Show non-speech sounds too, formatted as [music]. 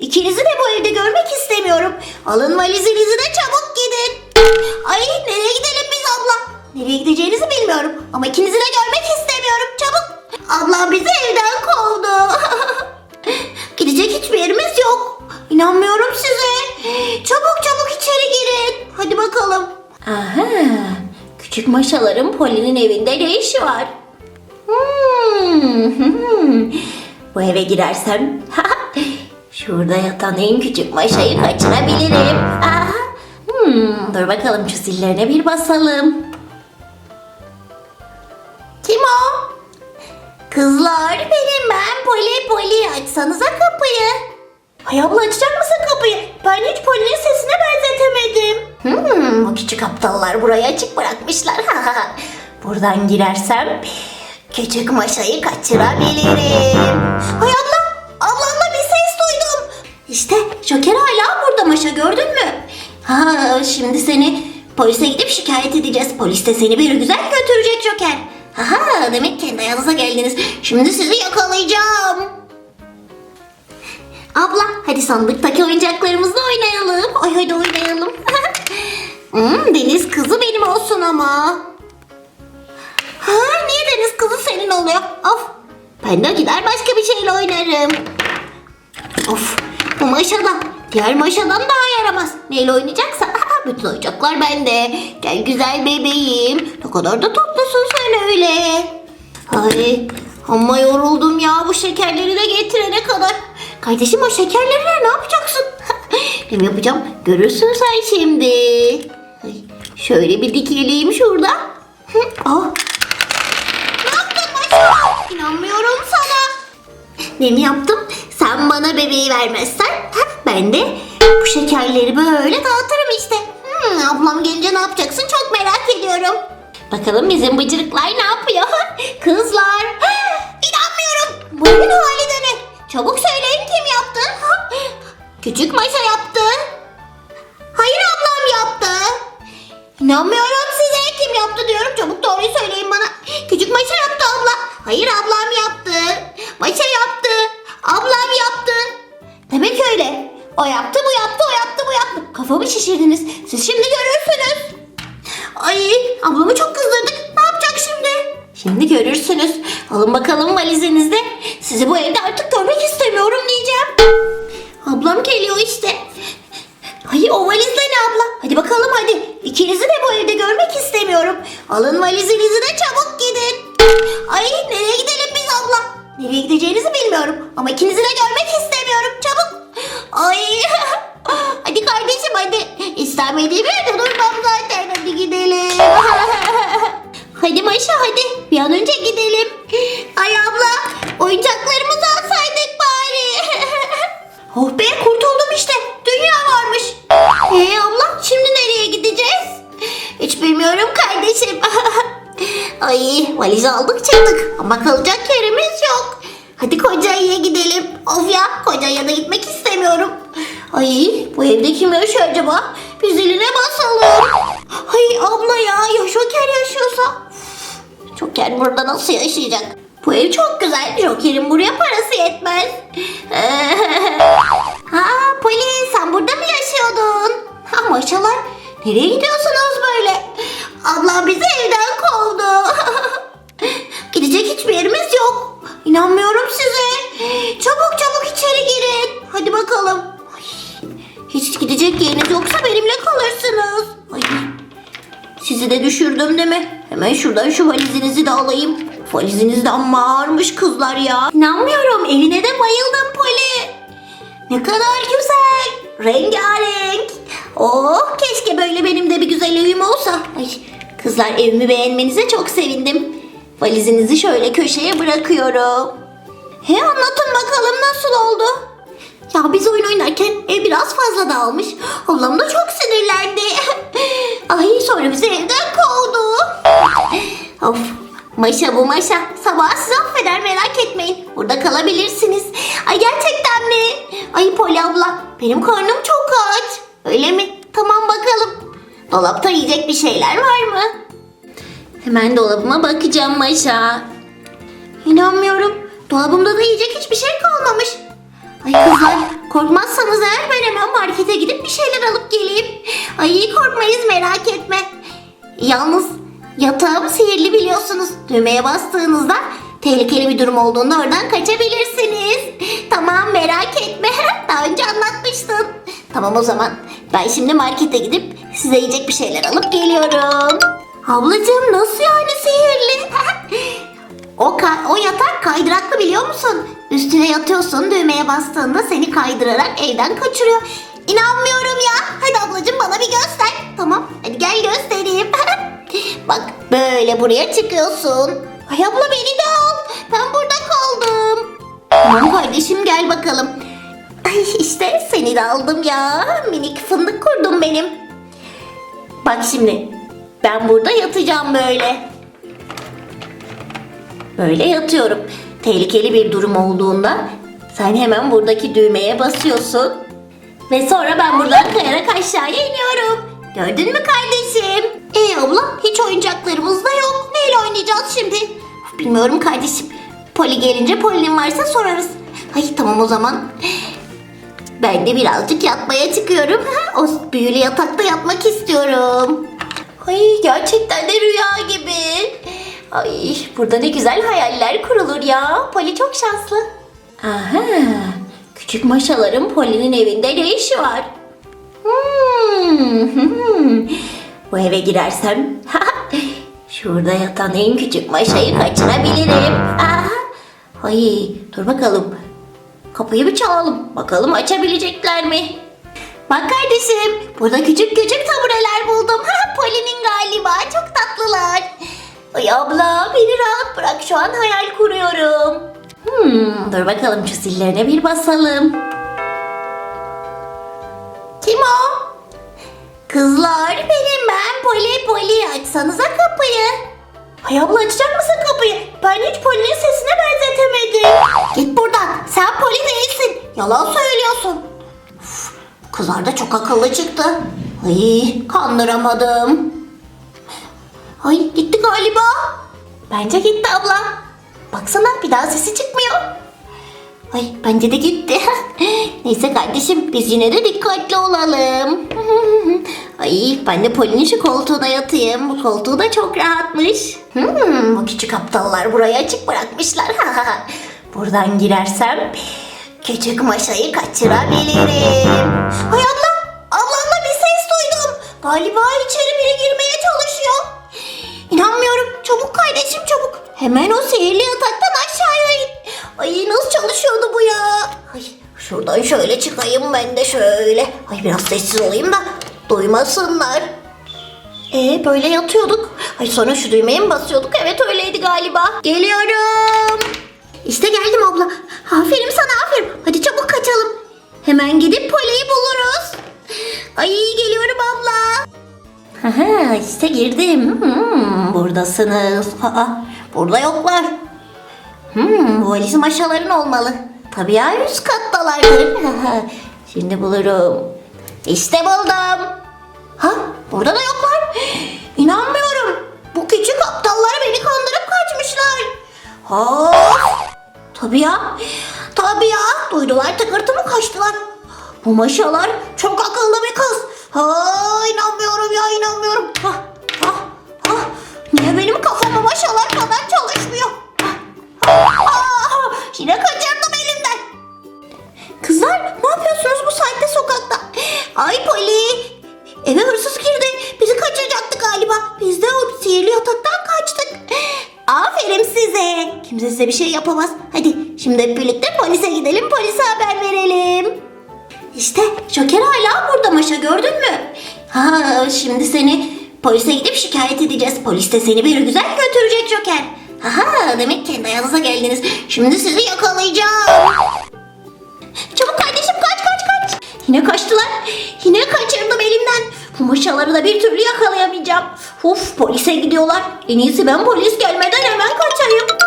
İkinizi de bu evde görmek istemiyorum. Alın valizinizi de çabuk gidin. Ay nereye gidelim biz abla? Nereye gideceğinizi bilmiyorum. Ama ikinizi de görmek istemiyorum. Çabuk. Ablam bizi evden kovdu. [laughs] Gidecek hiçbir yerimiz yok. İnanmıyorum size. Çabuk çabuk içeri girin. Hadi bakalım. Aha. Küçük maşaların Poli'nin evinde ne işi var? Hmm, hmm. Bu eve girersem [laughs] şurada yatan en küçük maşayı kaçırabilirim. Aha. Hmm, dur bakalım şu zillerine bir basalım. Kim o? Kızlar benim ben Poli Poli açsanıza kapıyı. Ay abla açacak mısın kapıyı? Ben hiç Poli'nin sesine benzetemedim. Hmm, bu küçük aptallar burayı açık bırakmışlar. Buradan girersem küçük maşayı kaçırabilirim. Ay abla, Joker hala burada maşa gördün mü? Ha, şimdi seni polise gidip şikayet edeceğiz. Polis de seni bir güzel götürecek Joker. Aha, demek kendi ayağınıza geldiniz. Şimdi sizi yakalayacağım. Abla hadi sandıktaki oyuncaklarımızla oynayalım. Ay hadi oynayalım. [laughs] hmm, deniz kızı benim olsun ama. Ha, niye deniz kızı senin oluyor? Of. Ben de gider başka bir şeyle oynarım. Of. Bu maşada. Diğer maşadan daha yaramaz. Neyle oynayacaksa bütün oyuncaklar bende. Gel güzel bebeğim. Ne kadar da tatlısı sen öyle. Ay ama yoruldum ya bu şekerleri de getirene kadar. Kardeşim o şekerlerle ne yapacaksın? [laughs] ne yapacağım? Görürsün sen şimdi. Şöyle bir dikileyim şurada. [laughs] Ah. Ne yaptın Maşa? İnanmıyorum sana. Ne mi yaptım? Sen bana bebeği vermezsen ben de bu şekerleri böyle dağıtırım işte. Hmm, ablam gelince ne yapacaksın çok merak ediyorum. Bakalım bizim bıcırıklar ne yapıyor? [laughs] Kızlar. [gasps] İnanmıyorum. Bu evin hali de ne? Çabuk söyleyin kim yaptı? Ha, [gasps] Küçük Maşa yaptı. Hayır ablam yaptı. İnanmıyorum size kim yaptı diyorum. Çabuk doğruyu söyleyin bana. Küçük Maşa yaptı abla. Hayır ablam yaptı. Yaptı bu yaptı o yaptı bu yaptı. Kafamı şişirdiniz. Siz şimdi görürsünüz. Ay ablamı çok kızdırdık. Ne yapacak şimdi? Şimdi görürsünüz. Alın bakalım valizinizde. Sizi bu evde artık görmek istemiyorum diyeceğim. Ablam geliyor işte. Ay o valizde ne abla? Hadi bakalım hadi. İkinizi de bu evde görmek istemiyorum. Alın valizinizi de çabuk gidin. Ay nereye gidelim biz abla? Nereye gideceğinizi bilmiyorum. Ama ikinizi de görmek istemiyorum. Çabuk. Ay. [laughs] hadi kardeşim hadi. İstemediğim yerde durmam zaten. Hadi gidelim. [laughs] hadi Maşa hadi. Bir an önce gidelim. Ay abla. Oyuncaklarımızı alsaydık bari. [laughs] oh be kurtuldum işte. Dünya varmış. Ee abla şimdi nereye gideceğiz? Hiç bilmiyorum kardeşim. Ay valiz aldık çıktık ama kalacak yok. Kocayı'ya gidelim. Of ya Kocayı'ya da gitmek istemiyorum. Ay bu evde kim yaşıyor acaba? Bir ziline basalım. Ay abla ya ya Joker yaşıyorsa. Joker burada nasıl yaşayacak? Bu ev çok güzel. Joker'in buraya parası yetmez. [laughs] ha polis sen burada mı yaşıyordun? Ha maşallah. Nereye gidiyorsunuz böyle? Ablam bizi evden kovdu. [laughs] Gidecek hiçbir yerimiz yok. İnanmıyorum size. Çabuk çabuk içeri girin. Hadi bakalım. Hiç gidecek yeriniz yoksa benimle kalırsınız. Ay, sizi de düşürdüm değil mi? Hemen şuradan şu valizinizi de alayım. Valiziniz de kızlar ya. İnanmıyorum evine de bayıldım Poli. Ne kadar güzel. Rengarenk. Oh keşke böyle benim de bir güzel evim olsa. Ay, kızlar evimi beğenmenize çok sevindim. Valizinizi şöyle köşeye bırakıyorum. He anlatın bakalım nasıl oldu? Ya biz oyun oynarken ev biraz fazla dağılmış. Ablam da çok sinirlendi. [laughs] Ay sonra bizi evden kovdu. Of Maşa bu Maşa. Sabah sizi affeder merak etmeyin. Burada kalabilirsiniz. Ay gerçekten mi? Ay Poli abla benim karnım çok aç. Öyle mi? Tamam bakalım. Dolapta yiyecek bir şeyler var mı? Hemen dolabıma bakacağım Maşa. İnanmıyorum. Dolabımda da yiyecek hiçbir şey kalmamış. Ay kızlar korkmazsanız eğer ben hemen markete gidip bir şeyler alıp geleyim. Ay korkmayız merak etme. Yalnız yatağım sihirli biliyorsunuz. Düğmeye bastığınızda tehlikeli bir durum olduğunda oradan kaçabilirsiniz. Tamam merak etme. [laughs] Daha önce anlatmıştın. Tamam o zaman ben şimdi markete gidip size yiyecek bir şeyler alıp geliyorum. Ablacığım nasıl yani? O, o yatak kaydıraklı biliyor musun? Üstüne yatıyorsun düğmeye bastığında seni kaydırarak evden kaçırıyor. İnanmıyorum ya. Hadi ablacığım bana bir göster. Tamam hadi gel göstereyim. [laughs] Bak böyle buraya çıkıyorsun. Ay abla beni de al. Ben burada kaldım. Tamam kardeşim gel bakalım. Ay işte seni de aldım ya. Minik fındık kurdum benim. Bak şimdi ben burada yatacağım böyle. Böyle yatıyorum. Tehlikeli bir durum olduğunda sen hemen buradaki düğmeye basıyorsun. Ve sonra ben buradan kayarak aşağıya iniyorum. Gördün mü kardeşim? Ee abla hiç oyuncaklarımız da yok. Neyle oynayacağız şimdi? Bilmiyorum kardeşim. Poli gelince Poli'nin varsa sorarız. Ay tamam o zaman. Ben de birazcık yatmaya çıkıyorum. [laughs] o büyülü yatakta yatmak istiyorum. Ay gerçekten de rüya gibi. Ay burada ne güzel hayaller kurulur ya. Poli çok şanslı. Aha, küçük maşaların Poli'nin evinde ne işi var? Hmm, hmm. Bu eve girersem [laughs] şurada yatan en küçük maşayı kaçırabilirim. Aha. Ay dur bakalım. Kapıyı bir çalalım. Bakalım açabilecekler mi? Bak kardeşim, burada küçük küçük tabureler buldum. Ha, [laughs] Poli'nin galiba. Çok tatlılar. Ay abla, beni rahat bırak. Şu an hayal kuruyorum. Hmm, dur bakalım şu zillerine bir basalım. Kim o? Kızlar, benim ben Poli Poli. Açsanıza kapıyı. Ay abla açacak mısın kapıyı? Ben hiç Poli'nin sesine benzetemedim. Git buradan. Sen Poli değilsin. Yalan söylüyorsun. Uf, kızlar da çok akıllı çıktı. Ay kandıramadım. Ay gitti galiba. Bence gitti abla. Baksana bir daha sesi çıkmıyor. Ay bence de gitti. [laughs] Neyse kardeşim biz yine de dikkatli olalım. [laughs] Ay ben de Poli'nin şu koltuğuna yatayım. Bu koltuğu da çok rahatmış. Hmm, bu küçük aptallar burayı açık bırakmışlar. [laughs] Buradan girersem küçük maşayı kaçırabilirim. Ay abla, ablamla bir ses duydum. Galiba içeri biri girmeye çalışıyor. Hemen o sihirli yataktan aşağıya in. Ay nasıl çalışıyordu bu ya? Ay şuradan şöyle çıkayım ben de şöyle. Ay biraz sessiz olayım da duymasınlar. Ee böyle yatıyorduk. Ay sonra şu düğmeye mi basıyorduk? Evet öyleydi galiba. Geliyorum. İşte geldim abla. Aferin sana aferin. Hadi çabuk kaçalım. Hemen gidip Poli'yi buluruz. Ay geliyorum abla. Aha, işte girdim. Hmm, buradasınız. Aa, burada yoklar. Hmm, valiz maşaların olmalı. Tabii ya üst kattalardır. [laughs] Şimdi bulurum. İşte buldum. Ha, burada da yoklar. İnanmıyorum. Bu küçük aptallar beni kandırıp kaçmışlar. Ha, tabii ya. Tabii ya. Duydular tıkırtımı kaçtılar. Bu maşalar çok akıllı bir kız. Ha, Aferin size. Kimse size bir şey yapamaz. Hadi şimdi hep birlikte polise gidelim. Polise haber verelim. İşte Joker hala burada Maşa gördün mü? Ha şimdi seni polise gidip şikayet edeceğiz. Polis de seni bir güzel götürecek Joker. Aha demek kendi ayağınıza geldiniz. Şimdi sizi yakalayacağım. Çabuk kardeşim kaç kaç kaç. Yine kaçtılar. Yine kaçırdım elimden. Bu maşaları da bir türlü yakalayamayacağım. Uf polise gidiyorlar. En iyisi ben polis gelmeden hemen kaçayım.